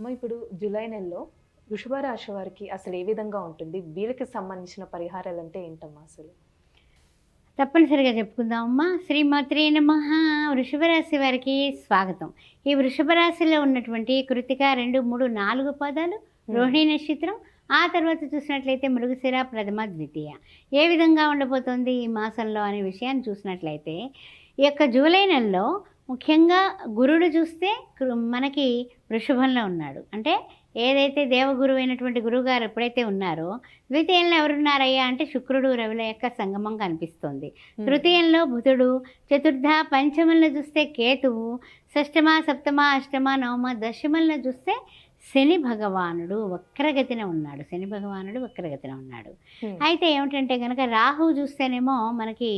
అమ్మ ఇప్పుడు జూలై నెలలో వృషభ రాశి వారికి అసలు ఏ విధంగా ఉంటుంది? వీళ్ళకి సంబంధించిన పరిహారాలు అంటే ఏంటమ్మా అసలు? తప్పనిసరిగా చెప్పుకుందాం అమ్మా. శ్రీమాత్రే నమ. వృషభ రాశి వారికి స్వాగతం. ఈ వృషభ రాశిలో ఉన్నటువంటి కృతిక రెండు మూడు నాలుగు పదాలు రోహిణి నక్షత్రం ఆ తర్వాత చూసినట్లయితే మృగశిర ప్రథమ ద్వితీయ. ఏ విధంగా ఉండబోతోంది ఈ మాసంలో అనే విషయాన్ని చూసినట్లయితే ఈ యొక్క జూలై నెలలో ముఖ్యంగా గురుడు చూస్తే మనకి వృషభంలో ఉన్నాడు. అంటే ఏదైతే దేవగురువు అయినటువంటి గురువుగారు ఎప్పుడైతే ఉన్నారో ద్వితీయంలో ఎవరున్నారయ్యా అంటే శుక్రుడు రవిల యొక్క సంగమం కనిపిస్తోంది. తృతీయంలో బుధుడు చతుర్థ పంచమంలో చూస్తే కేతువు షష్టమ సప్తమ అష్టమ నవమ దశమంలో చూస్తే శని భగవానుడు వక్రగతిన ఉన్నాడు. శని భగవానుడు వక్రగతిన ఉన్నాడు. అయితే ఏమిటంటే కనుక రాహు చూస్తేనేమో మనకి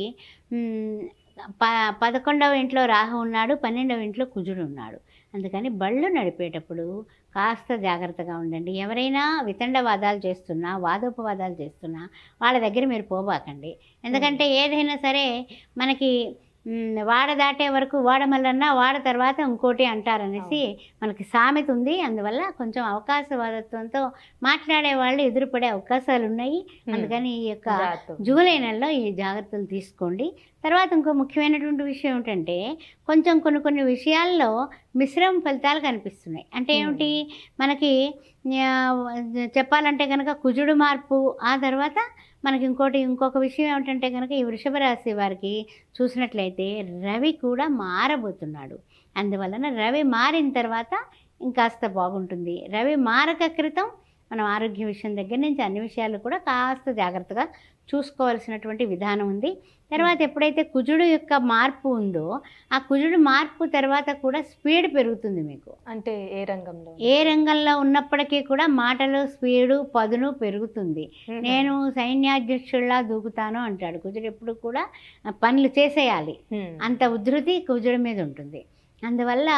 ప పదకొండవ ఇంట్లో రాహు ఉన్నాడు పన్నెండవ ఇంట్లో కుజుడు ఉన్నాడు. అందుకని బళ్ళు నడిపేటప్పుడు కాస్త జాగ్రత్తగా ఉండండి. ఎవరైనా వితండవాదాలు చేస్తున్నా వాదోపవాదాలు చేస్తున్నా వాళ్ళ దగ్గర మీరు పోబాకండి. ఎందుకంటే ఏదైనా సరే మనకి వాడ దాటే వరకు వాడ మల్లన్నా వాడ తర్వాత ఇంకోటి అంటారనేసి మనకి సామెత ఉంది. అందువల్ల కొంచెం అవకాశవాదత్వంతో మాట్లాడే వాళ్ళు ఎదురుపడే అవకాశాలు ఉన్నాయి అందుకని ఈ యొక్క. జూలై నెలలో ఈ జాగ్రత్తలు తీసుకోండి. తర్వాత ఇంకో ముఖ్యమైనటువంటి విషయం ఏంటంటే కొంచెం కొన్ని కొన్ని విషయాల్లో మిశ్రమ ఫలితాలు కనిపిస్తున్నాయి. అంటే ఏమిటి? మనకి చెప్పాలంటే కనుక కుజుడు మార్పు ఆ తర్వాత మనకి ఇంకోటి ఇంకొక విషయం ఏమిటంటే కనుక ఈ వృషభ రాశి వారికి చూసినట్లయితే రవి కూడా మారబోతున్నాడు. అందువలన రవి మారిన తర్వాత ఇంకాస్త బాగుంటుంది. రవి మారక క్రితం మనం ఆరోగ్య విషయం దగ్గర నుంచి అన్ని విషయాలు కూడా కాస్త జాగ్రత్తగా చూసుకోవాల్సినటువంటి విధానం ఉంది. తర్వాత ఎప్పుడైతే కుజుడు యొక్క మార్పు ఉందో ఆ కుజుడు మార్పు తర్వాత కూడా స్పీడ్ పెరుగుతుంది మీకు. అంటే ఏ రంగంలో? ఏ రంగంలో ఉన్నప్పటికీ కూడా మాటలు స్పీడు పదును పెరుగుతుంది. నేను సైన్యాధ్యక్షుల్లా దూకుతాను అంటాడు. కుజుడు ఎప్పుడు కూడా పనులు చేసేయాలి. అంత ఉధృతి కుజుడి మీద ఉంటుంది. అందువల్ల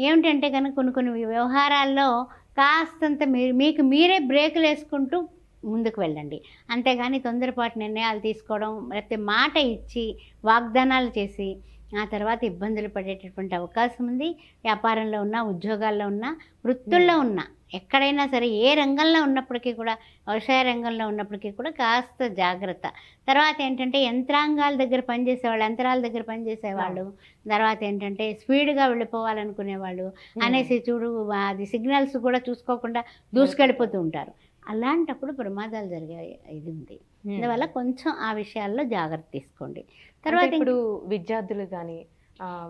ఏమిటంటే కనుక కొన్ని కొన్ని వ్యవహారాల్లో కాస్తంత మీరు మీకు మీరే బ్రేకులు వేసుకుంటూ ముందుకు వెళ్ళండి. అంతేగాని తొందరపాటు నిర్ణయాలు తీసుకోవడం లేకపోతే మాట ఇచ్చి వాగ్దానాలు చేసి ఆ తర్వాత ఇబ్బందులు పడేటటువంటి అవకాశం ఉంది. వ్యాపారంలో ఉన్న ఉద్యోగాల్లో ఉన్న వృత్తుల్లో ఉన్న ఎక్కడైనా సరే ఏ రంగంలో ఉన్నప్పటికీ కూడా వ్యవసాయ రంగంలో ఉన్నప్పటికీ కూడా కాస్త జాగ్రత్త. తర్వాత ఏంటంటే యంత్రాంగాల దగ్గర పనిచేసేవాళ్ళు యంత్రాల దగ్గర పనిచేసేవాళ్ళు. తర్వాత ఏంటంటే స్పీడ్గా వెళ్ళిపోవాలనుకునేవాళ్ళు. అనేసి చూడు అది సిగ్నల్స్ కూడా చూసుకోకుండా దూసుకెళ్ళిపోతూ ఉంటారు. అలాంటప్పుడు ప్రమాదాలు జరిగే ఇది ఉంది. అందువల్ల కొంచెం ఆ విషయాల్లో జాగ్రత్త తీసుకోండి. తర్వాత ఇప్పుడు విద్యార్థులు కానీ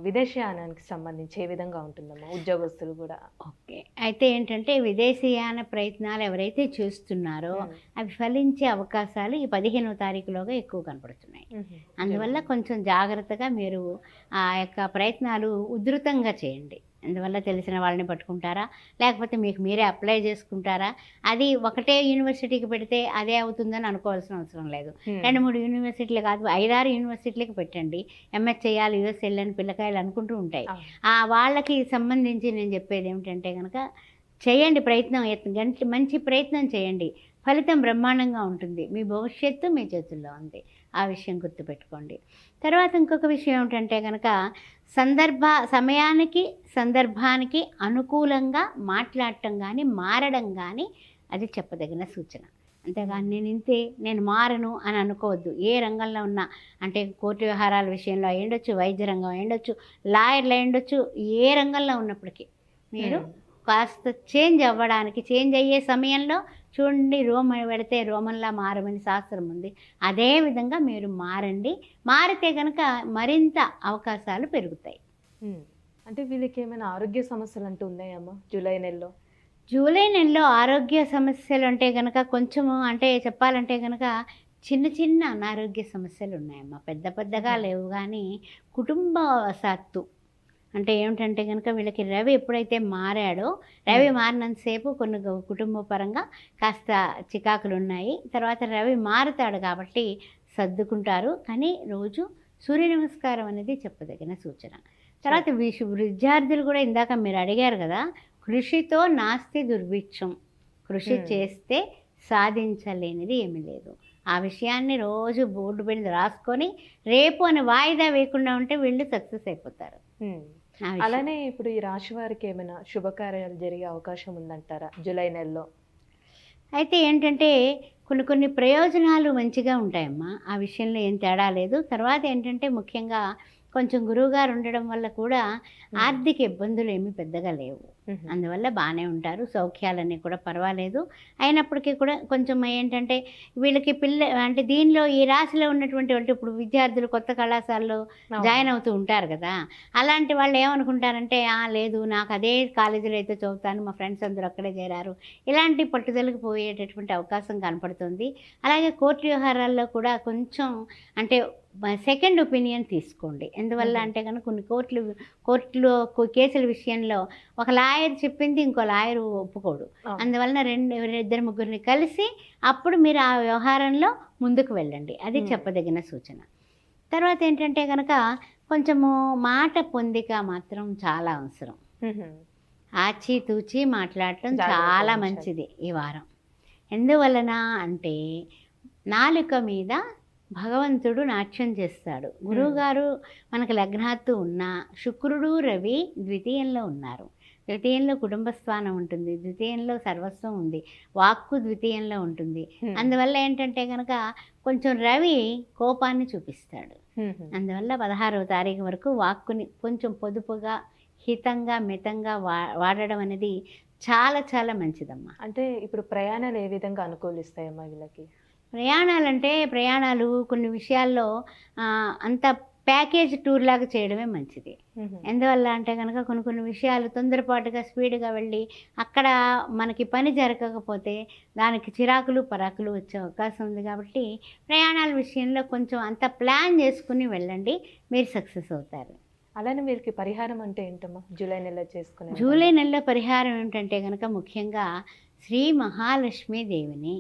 విదేశీయానానికి సంబంధించి ఏ విధంగా ఉంటుందమ్మా? ఉద్యోగస్తులు కూడా? ఓకే. అయితే ఏంటంటే విదేశీయాన ప్రయత్నాలు ఎవరైతే చేస్తున్నారో అవి ఫలించే అవకాశాలు ఈ పదిహేనవ తారీఖులోగా ఎక్కువ కనపడుతున్నాయి. అందువల్ల కొంచెం జాగ్రత్తగా మీరు ఆ యొక్క ప్రయత్నాలు ఉధృతంగా చేయండి. అందువల్ల తెలిసిన వాళ్ళని పట్టుకుంటారా? లేకపోతే మీకు మీరే అప్లై చేసుకుంటారా? అది ఒకటే యూనివర్సిటీకి పెడితే అదే అవుతుందని అనుకోవాల్సిన అవసరం లేదు. రెండు మూడు యూనివర్సిటీలు కాదు ఐదారు యూనివర్సిటీలకు పెట్టండి. ఎంఎస్ చేయాలి యూఎస్ వెళ్ళని పిల్లకాయలు అనుకుంటూ ఉంటాయి. ఆ. వాళ్ళకి సంబంధించి నేను చెప్పేది ఏమిటంటే కనుక చేయండి ప్రయత్నం గంట మంచి ప్రయత్నం చేయండి. ఫలితం బ్రహ్మాండంగా ఉంటుంది. మీ భవిష్యత్తు మీ చేతుల్లో ఉంది. ఆ విషయం గుర్తుపెట్టుకోండి. తర్వాత ఇంకొక విషయం ఏమిటంటే కనుక సందర్భ సమయానికి సందర్భానికి అనుకూలంగా మాట్లాడటం కానీ మారడం కానీ అది చెప్పదగిన సూచన. అంతేగాని నేను ఇంతే నేను మారను అని అనుకోవద్దు. ఏ రంగంలో ఉన్నా అంటే కోర్టు వ్యవహారాల విషయంలో అయ్యుండొచ్చు వైద్య రంగం అయ్యుండొచ్చు లాయర్లు అయ్యుండొచ్చు ఏ రంగంలో ఉన్నప్పటికీ మీరు కాస్త చేంజ్ అవ్వడానికి చేంజ్ అయ్యే సమయంలో చూడండి రోమ పెడితే రోమన్లా మారమని శాస్త్రం ఉంది. అదే విధంగా మీరు మారండి. మారితే కనుక మరింత అవకాశాలు పెరుగుతాయి. అంటే వీళ్ళకి ఏమైనా ఆరోగ్య సమస్యలు అంటూ ఉన్నాయమ్మా జూలై నెలలో? జూలై నెలలో ఆరోగ్య సమస్యలు అంటే కనుక కొంచెము అంటే చెప్పాలంటే కనుక చిన్న చిన్న అనారోగ్య సమస్యలు ఉన్నాయమ్మా. పెద్ద పెద్దగా. లేవు కానీ కుటుంబవశాత్తు అంటే ఏమిటంటే కనుక వీళ్ళకి రవి ఎప్పుడైతే మారాడో రవి మారినంతసేపు కొన్ని కుటుంబ పరంగా కాస్త చికాకులు ఉన్నాయి తర్వాత రవి మారుతాడు కాబట్టి సర్దుకుంటారు. కానీ రోజు సూర్య నమస్కారం అనేది చెప్పదగిన సూచన. తర్వాత విద్యార్థులు కూడా ఇందాక మీరు అడిగారు కదా కృషితో నాస్తి దుర్భిక్షం. కృషి. చేస్తే సాధించలేనిది ఏమీ లేదు. ఆ విషయాన్ని రోజు బోర్డు మీద రాసుకొని రేపు అని వాయిదా వేయకుండా ఉంటే వీళ్ళు సక్సెస్ అయిపోతారు. అలానే ఇప్పుడు ఈ రాశి వారికి ఏమైనా శుభకార్యాలు జరిగే అవకాశం ఉందంటారా జూలై నెలలో? అయితే ఏంటంటే కొన్ని కొన్ని ప్రయోజనాలు మంచిగా ఉంటాయమ్మా. ఆ విషయంలో ఏం తేడా లేదు. తర్వాత ఏంటంటే ముఖ్యంగా కొంచెం గురువుగారు ఉండడం వల్ల కూడా ఆర్థిక ఇబ్బందులు ఏమీ పెద్దగా లేవు. అందువల్ల బాగానే ఉంటారు. సౌఖ్యాలన్నీ కూడా పర్వాలేదు. అయినప్పటికీ కూడా కొంచెం ఏంటంటే వీళ్ళకి పిల్ల అంటే దీనిలో ఈ రాశిలో ఉన్నటువంటి వాళ్ళు ఇప్పుడు విద్యార్థులు కొత్త కళాశాలలో. జాయిన్ అవుతూ ఉంటారు కదా. అలాంటి వాళ్ళు ఏమనుకుంటారంటే "ఆ, లేదు నాకు అదే కాలేజీలో అయితే చదువుతాను. మా ఫ్రెండ్స్ అందరూ అక్కడే చేరారు. ఇలాంటి పట్టుదలకు పోయేటటువంటి అవకాశం కనపడుతుంది. అలాగే కోర్టు వ్యవహారాల్లో కూడా కొంచెం అంటే సెకండ్ ఒపీనియన్ తీసుకోండి ఎందువల్ల. అంటే కనుక కొన్ని కోర్టులు కోర్టులో కేసుల విషయంలో ఒక లాయర్ చెప్పింది ఇంకో లాయర్ ఒప్పుకోడు. అందువలన రెండు ఇద్దరు ముగ్గురిని కలిసి అప్పుడు మీరు ఆ వ్యవహారంలో ముందుకు వెళ్ళండి అది. చెప్పదగిన సూచన తర్వాత ఏంటంటే కనుక కొంచెము మాట పొందిక మాత్రం చాలా అవసరం ఉహు. ఆచితూచి మాట్లాడటం చాలా. మంచిది ఈ వారం ఎందువలన అంటే నాలుక మీద భగవంతుడు నాట్యం చేస్తాడు. గురువుగారు మనకు లగ్నాత్తు ఉన్న శుక్రుడు రవి ద్వితీయంలో ఉన్నారు. ద్వితీయంలో కుటుంబ స్థానం ఉంటుంది. ద్వితీయంలో సర్వస్వం ఉంది. వాక్కు ద్వితీయంలో ఉంటుంది. అందువల్ల ఏంటంటే కనుక కొంచెం రవి కోపాన్ని చూపిస్తాడు. అందువల్ల పదహారవ తారీఖు వరకు వాక్కుని కొంచెం పొదుపుగా హితంగా మితంగా వా వాడడం అనేది చాలా చాలా మంచిదమ్మా. అంటే ఇప్పుడు ప్రయాణాలు ఏ విధంగా అనుకూలిస్తాయమ్మా వీళ్ళకి? ప్రయాణాలంటే ప్రయాణాలు కొన్ని విషయాల్లో అంత ప్యాకేజ్ టూర్ లాగా చేయడమే మంచిది. ఎందువల్ల అంటే కనుక కొన్ని కొన్ని విషయాలు తొందరపాటుగా స్పీడ్గా వెళ్ళి అక్కడ మనకి పని జరగకపోతే దానికి చిరాకులు పరాకులు వచ్చే అవకాశం ఉంది కాబట్టి ప్రయాణాల విషయంలో కొంచెం అంత ప్లాన్ చేసుకుని వెళ్ళండి మీరు సక్సెస్ అవుతారు అలానే వీరికి పరిహారం అంటే ఏంటమ్మా జూలై నెలలో చేసుకునే జూలై నెలలో పరిహారం ఏమిటంటే కనుక ముఖ్యంగా శ్రీ మహాలక్ష్మీ దేవిని.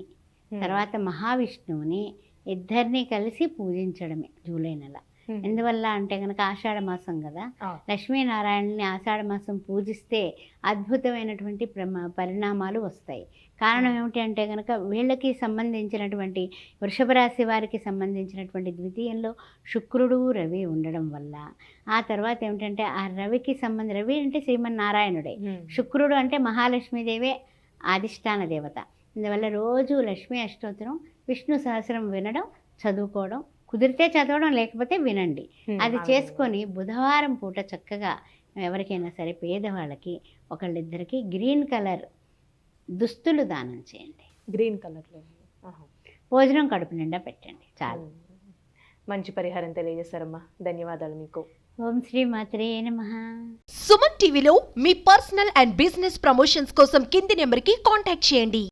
తర్వాత మహావిష్ణువుని ఇద్దరిని కలిసి పూజించడమే జూలై నెల. ఎందువల్ల అంటే కనుక ఆషాఢ మాసం కదా. లక్ష్మీనారాయణని ఆషాఢ మాసం పూజిస్తే అద్భుతమైనటువంటి ప్రమ పరిణామాలు వస్తాయి. కారణం ఏమిటి అంటే కనుక వీళ్ళకి సంబంధించినటువంటి వృషభ రాశి వారికి సంబంధించినటువంటి ద్వితీయంలో శుక్రుడు రవి ఉండడం వల్ల. ఆ తర్వాత ఏమిటంటే ఆ రవికి సంబంధ రవి అంటే శ్రీమన్నారాయణుడే. శుక్రుడు అంటే మహాలక్ష్మీదేవే అధిష్టాన దేవత. అందువల్ల రోజు లక్ష్మీ అష్టోత్తరం విష్ణు సహస్రం వినడం చదువుకోవడం కుదిరితే చదవడం లేకపోతే వినండి. అది చేసుకొని బుధవారం పూట చక్కగా ఎవరికైనా సరే పేదవాళ్ళకి ఒకళ్ళిద్దరికి గ్రీన్ కలర్ దుస్తులు దానం చేయండి. గ్రీన్ కలర్లో ఆహా. భోజనం కడుపు నిండా పెట్టండి. చాలు. మంచి పరిహారం తెలియజేశారమ్మా. ధన్యవాదాలు మీకు. ఓం శ్రీ మాత్రే నమః. సుమన్ టీవీలో మీ పర్సనల్ అండ్ బిజినెస్ ప్రమోషన్స్ కోసం కింది నెంబర్కి కాంటాక్ట్ చేయండి.